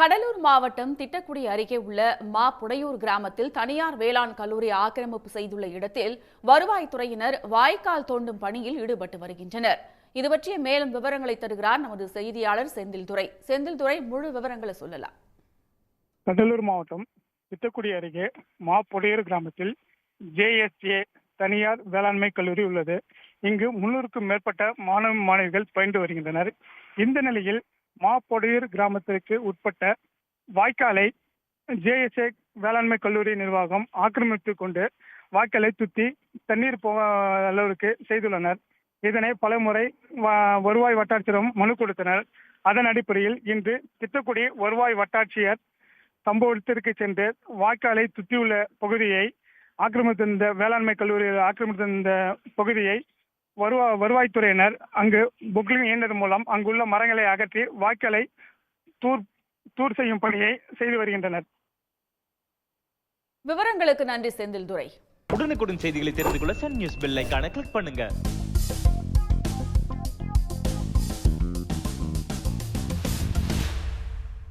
கடலூர் மாவட்டம் திட்டக்குடி அருகே உள்ள மா புடையூர் கிராமத்தில் தனியார் வேளாண் கல்லூரி ஆக்கிரமிப்பு செய்துள்ள இடத்தில் வருவாய்த்துறையினர் வாய்க்கால் தோண்டும் பணியில் ஈடுபட்டு வருகின்றனர். இது பற்றிய மேலும் விவரங்களை தருகிறார் நமது செய்தியாளர் செந்தில்துறை செந்தில்துறை முழு விவரங்களை சொல்லலாம். கடலூர் மாவட்டம் திட்டக்குடி அருகே மாப்பொடையூர் கிராமத்தில் ஜேஎஸ்ஏ தனியார் வேளாண்மை கல்லூரி உள்ளது. இங்கு முன்னூறுக்கும் மேற்பட்ட மாணவ மாணவிகள் பயின்று வருகின்றனர். இந்த நிலையில் மாப்பொடையூர் கிராமத்திற்கு உட்பட்ட வாய்க்காலை ஜேஎஸ்ஏ வேளாண்மை கல்லூரி நிர்வாகம் ஆக்கிரமித்து கொண்டு வாய்க்காலை துத்தி தண்ணீர் போக அளவிற்கு செய்துள்ளனர். இதனை பலமுறை வ- வருவாய் வட்டாட்சியரும் மனு கொடுத்தனர். அதன் அடிப்படையில் இன்று திட்டக்குடி வருவாய் வட்டாட்சியர் சம்பவத்திற்கு சென்று வாய்க்காலை சுற்றியுள்ள பகுதியை ஆக்கிரமித்திருந்த வேளாண்மை கல்லூரியில் ஆக்கிரமித்திருந்த பகுதியை வருவா வருவாய்த்துறையினர் அங்கு புக்லிங் இயந்திரம் மூலம் அங்குள்ள மரங்களை அகற்றி வாய்க்காலை தூர் தூர் செய்யும் பணியை செய்து வருகின்றனர். விவரங்களுக்கு நன்றி செந்தில்துரை. உடனுக்குடன் செய்திகளை தெரிந்து கொள்ள சன் நியூஸ் பெல் ஐகானை கிளிக் பண்ணுங்க.